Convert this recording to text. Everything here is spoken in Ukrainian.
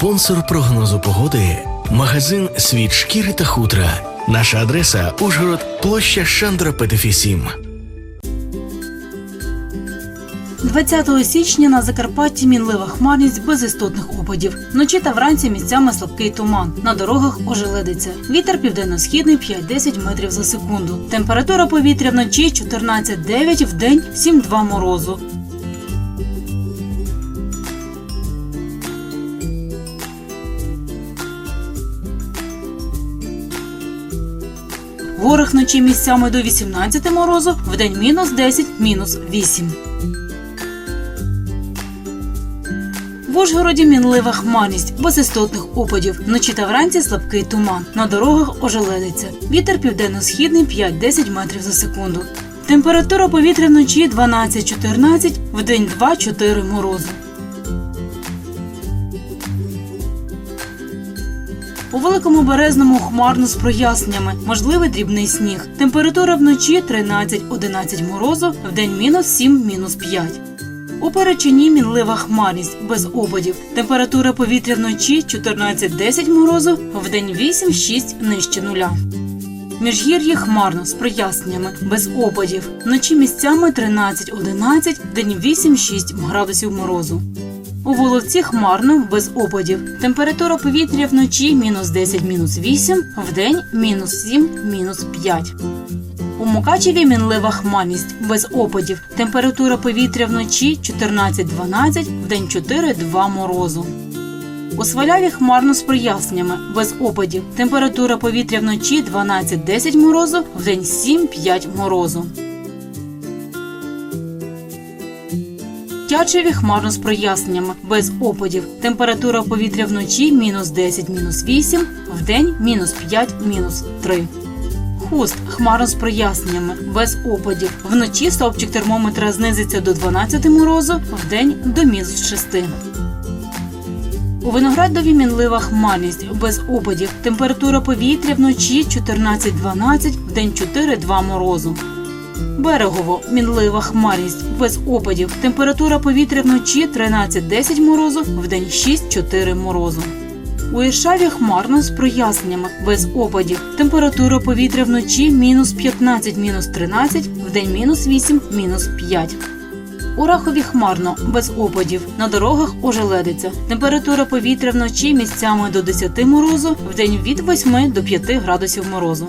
Спонсор прогнозу погоди магазин Світ шкіри та хутра. Наша адреса Ужгород, площа Шандра Петефі 7. 20 січня на Закарпатті мінлива хмарність без істотних опадів. Вночі та вранці місцями слабкий туман. На дорогах ожеледиться. Вітер південно-східний 5-10 метрів за секунду. Температура повітря вночі 14-9, в день 7-2 морозу. В горах вночі місцями до 18 морозу, в день мінус 10, мінус 8. В Ужгороді мінлива хмарність, без істотних опадів. Вночі та вранці слабкий туман. На дорогах ожеледиться. Вітер південно-східний 5-10 метрів за секунду. Температура повітря вночі 12-14, в день 2-4 морозу. У великому березному хмарно з проясненнями, можливий дрібний сніг. Температура вночі 13-11 морозу, в день мінус 7, мінус 5. У Перечині мінлива хмарність без опадів. Температура повітря вночі 14-10 морозу, в день 8-6 нижче нуля. Міжгір'ї хмарно з проясненнями без опадів. Вночі місцями 13-11, в день 8-6 градусів морозу. У Воловці хмарно без опадів. Температура повітря вночі мінус 10, мінус 8, в день мінус 7, мінус 5. У Мукачеві мінлива хмарність без опадів. Температура повітря вночі 14-12, в день 4-2 морозу. У Сваляві хмарно з проясненнями без опадів. Температура повітря вночі 12-10 морозу, в день 7-5 морозу. Тячеві хмарно з проясненнями без опадів. Температура повітря вночі мінус 10, мінус 8, в день мінус 5, мінус 3. Хуст хмарно з проясненнями без опадів. Вночі стовпчик термометра знизиться до 12 морозу, в день до мінус 6. У Виноградові мінлива хмарність без опадів. Температура повітря вночі 14-12, в день 4-2 морозу. Берегово мінлива хмарність без опадів. Температура повітря вночі 13-10 морозу, в день 6-4 морозу. У Іршаві хмарно з проясненнями без опадів. Температура повітря вночі мінус 15, мінус 13, в день мінус 8, мінус 5. У Рахові хмарно без опадів. На дорогах ожеледиться. Температура повітря вночі місцями до 10 морозу, в день від 8 до 5 градусів морозу.